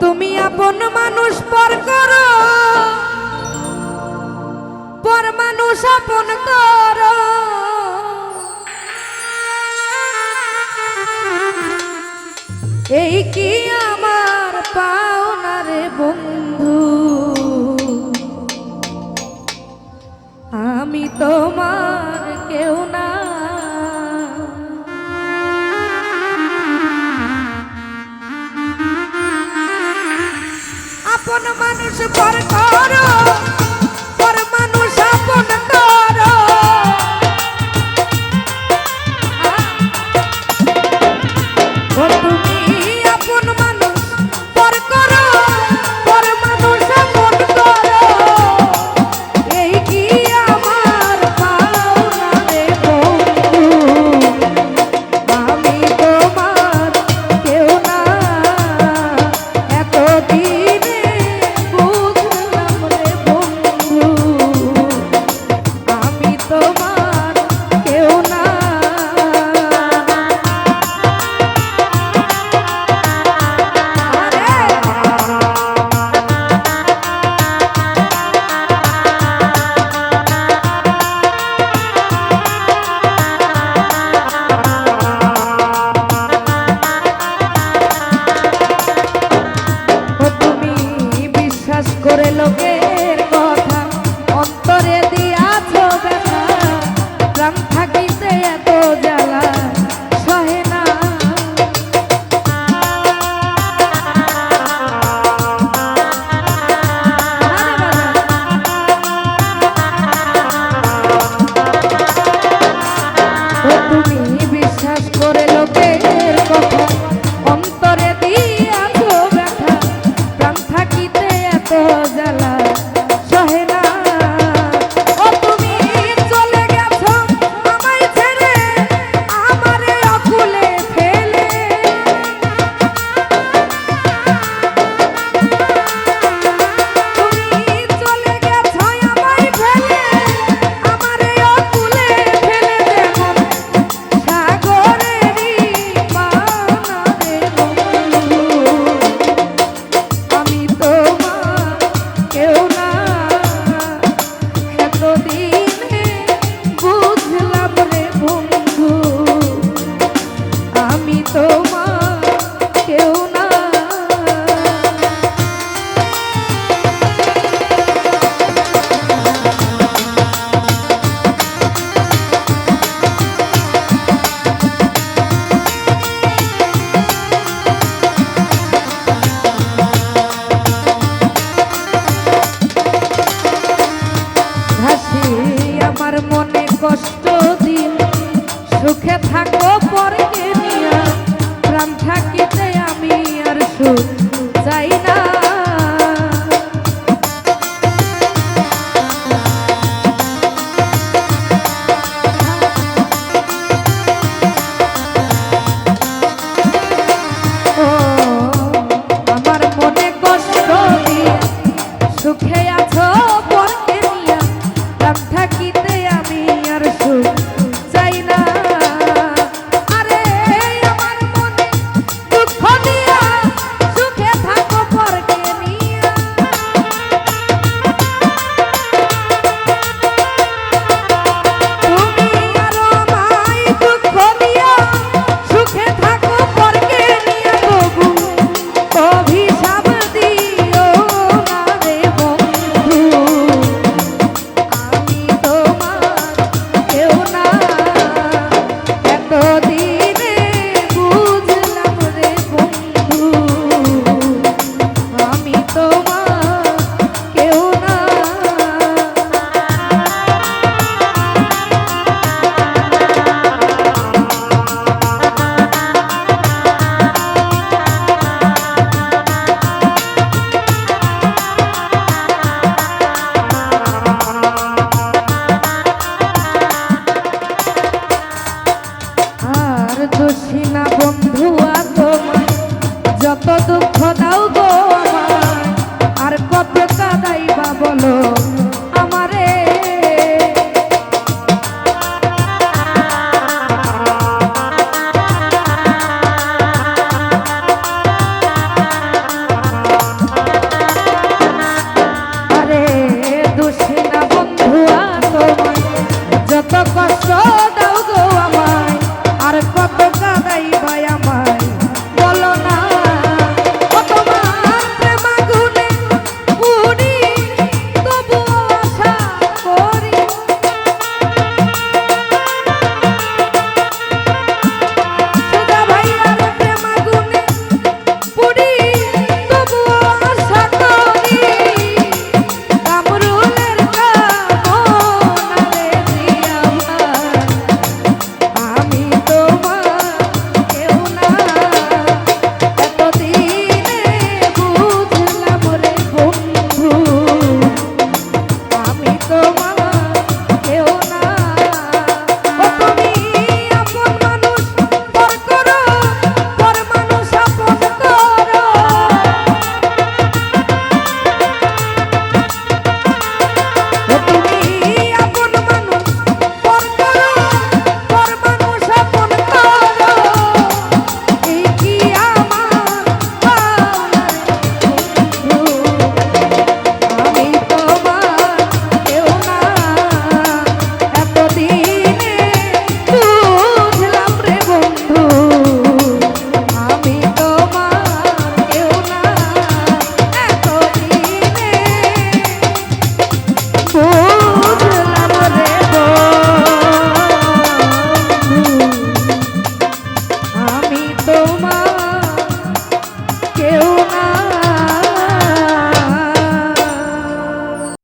তুমি আপন মানুষ, পর করো। পর মানুষ আপন করো। এই কি আমার পাওনা রে বন্ধু? আমি তোমার মানুষ পর করো। Kentucky. না বন্ধু তোমার যত দুঃখ দাও